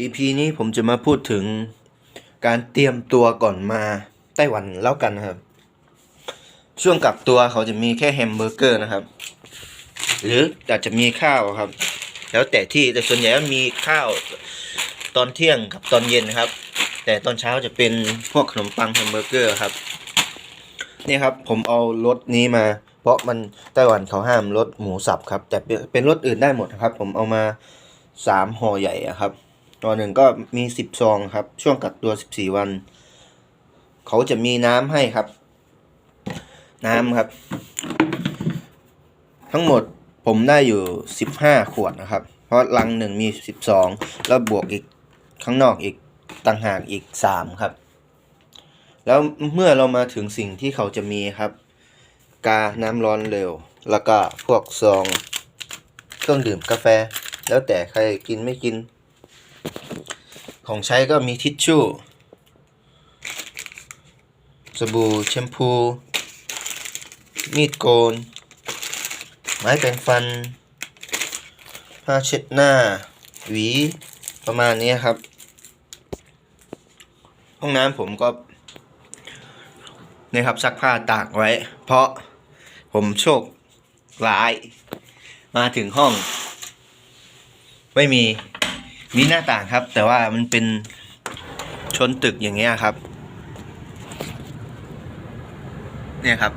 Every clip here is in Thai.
EP นี้ผมจะมาพูดถึงการเตรียมตัวก่อนมาไต้หวันแล้วกันนะครับ ช่วงกักตัวเขาจะมีแค่แฮมเบอร์เกอร์นะครับ หรืออาจจะมีข้าวครับ แล้วแต่ที่แต่ส่วนใหญ่ก็มีข้าวตอนเที่ยงกับตอนเย็นนะครับ แต่ตอนเช้าจะเป็นพวกขนมปังแฮมเบอร์เกอร์ครับนี่ครับผมเอารถนี้มา เพราะมันไต้หวันเขาห้ามรถหมูสับครับ แต่เป็นรถอื่นได้หมดนะครับ ผมเอามาสามห่อใหญ่ครับ ตัวหนึ่งก็มีสิบซองครับ ช่วงกักตัวสิบสี่วัน เขาจะมีน้ำให้ครับ น้ำครับ ทั้งหมดผมได้อยู่สิบห้าขวดนะครับ เพราะลังหนึ่งมีสิบสองแล้วบวกอีกข้างนอกอีกต่างหากอีกสามครับ แล้วเมื่อเรามาถึงสิ่งที่เขาจะมีครับ กาน้ำร้อนเร็ว แล้วก็พวกซอง เครื่องดื่มกาแฟ แล้วแต่ใครกินไม่กิน ของใช้ก็มีทิชชู่ สบู่แชมพู มีดโกน ไม้แปรงฟัน ผ้าเช็ดหน้า หวี ประมาณนี้ครับ ห้องน้ำผมก็นี่ครับซักผ้าตากไว้ เพราะผมโชคร้าย มาถึงห้อง ไม่มี มีหน้าต่างครับ แต่ว่ามันเป็นชนตึกอย่างเงี้ยครับ เนี่ยครับ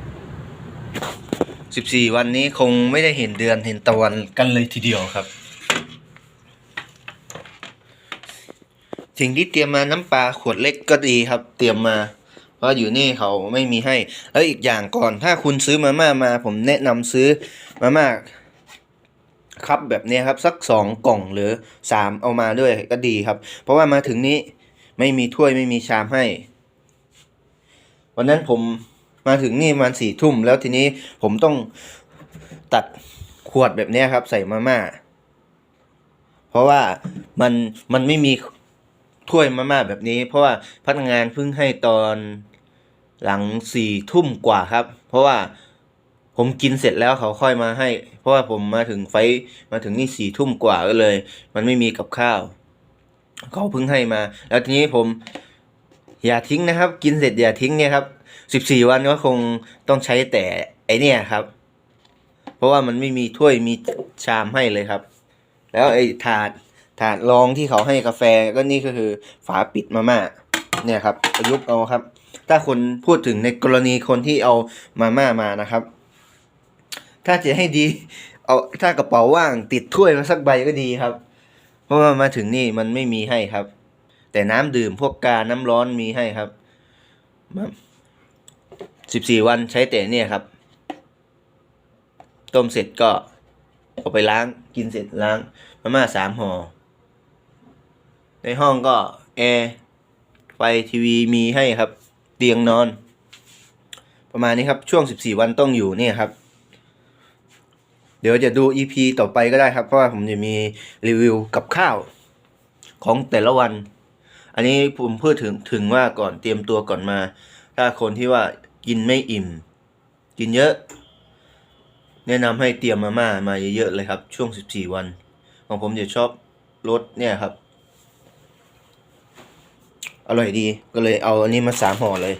สิบสี่วันนี้คงไม่ได้เห็นเดือนเห็นตะวันกันเลยทีเดียวครับ สิ่งที่เตรียมมาน้ำปลาขวดเล็กก็ดีครับ เตรียมมาเพราะอยู่นี่เขาไม่มีให้ แล้วอีกอย่างก่อน ถ้าคุณซื้อมาม่ามา ผมแนะนำซื้อมาม่า ครับแบบนี้ครับสักสองกล่องหรือสามเอามาด้วยก็ดีครับ เพราะว่ามาถึงนี้ไม่มีถ้วยไม่มีชามให้ วันนั้นผมมาถึงนี่ประมาณสี่ทุ่มแล้วทีนี้ผมต้องตัดขวดแบบนี้ครับ ใส่มาม่าเพราะว่ามันมันไม่มีถ้วยมาม่าแบบนี้ เพราะว่าพนักงานเพิ่งให้ตอนหลังสี่ทุ่มกว่าครับ เพราะว่า ผมกินเสร็จแล้วเขาค่อยมาให้ เพราะว่าผมมาถึงไฟมาถึงนี่สี่ทุ่มกว่าก็เลย มันไม่มีกับข้าว เขาเพิ่งให้มา แล้วทีนี้ผมอย่าทิ้งนะครับ กินเสร็จอย่าทิ้งเนี่ยครับสิบสี่วันก็คงต้องใช้แต่ไอเนี่ยครับ เพราะว่ามันไม่มีถ้วยมีชามให้เลยครับ แล้วไอถาดถาดรองที่เขาให้กาแฟก็นี่ก็คือฝาปิดมาม่าเนี่ยครับประยุกต์เอาครับ ถ้าคนพูดถึงในกรณีคนที่เอามาม่ามานะครับ ถ้าจะให้ดี เอาถ้ากระเป๋าว่างติดถ้วยมาสักใบก็ดีครับ เพราะว่ามาถึงนี่มันไม่มีให้ครับ แต่น้ำดื่มพวกกาน้ำร้อนมีให้ครับสิบสี่วันใช้แต่เนี่ยครับ ต้มเสร็จก็เอาไปล้างกินเสร็จล้างมาม่าสามห่อในห้องก็แอร์ไฟทีวีมีให้ครับ เตียงนอน ประมาณนี้ครับช่วง 14 วันต้องอยู่เนี่ยครับ ดี๋ยวจะดู EP ต่อไปก็ได้ครับ เพราะว่าผมจะมีรีวิวกับข้าวของแต่ละวัน อันนี้ผมพูดถึงถึงว่าก่อนเตรียมตัวก่อนมา ถ้าคนที่ว่ากินไม่อิ่ม กินเยอะ แนะนำให้เตรียมมาม่ามาเยอะๆเลยครับ ช่วง 14 วัน ของผมจะชอบรสเนี่ยครับ อร่อยดีก็เลยเอาอันนี้มาสามห่อเลย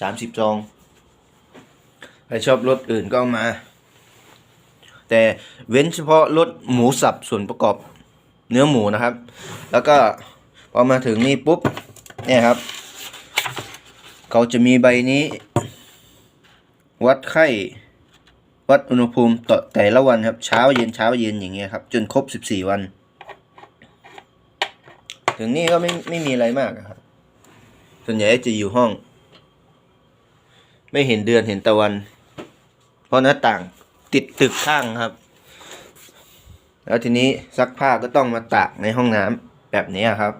สามสิบซองใครชอบรสอื่นก็ามา แต่เว้นเฉพาะรสหมูสับส่วนประกอบเนื้อหมูนะครับ แล้วก็พอมาถึงนี่ปุ๊บเนี่ยครับ เขาจะมีใบนี้ วัดไข้วัดอุณหภูมิต่อแต่ละวันครับ เช้าเย็นเช้าเย็นอย่างเงี้ยครับ จนครบสิบสี่วัน ถึงนี่ก็ไม่ไม่มีอะไรมากครับ ส่วนใหญ่จะอยู่ห้อง ไม่เห็นเดือนเห็นตะวัน เพราะหน้าต่าง ติดตึกข้างครับ แล้วทีนี้ซักผ้าก็ต้องมาตากในห้องน้ำแบบนี้ครับ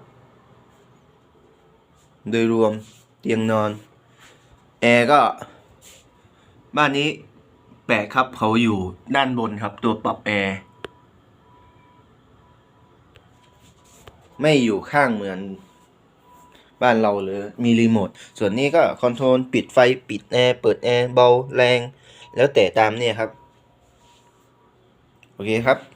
โดยรวมเตียงนอน แอร์ก็ บ้านนี้แปลกครับเขาอยู่ด้านบนครับ ตัวปรับแอร์ไม่อยู่ข้างเหมือนบ้านเราหรือมีรีโมท ส่วนนี้ก็คอนโทรลปิดไฟปิดแอร์เปิดแอร์เบาแรง แล้วแต่ตามเนี่ยครับ โอเคครับ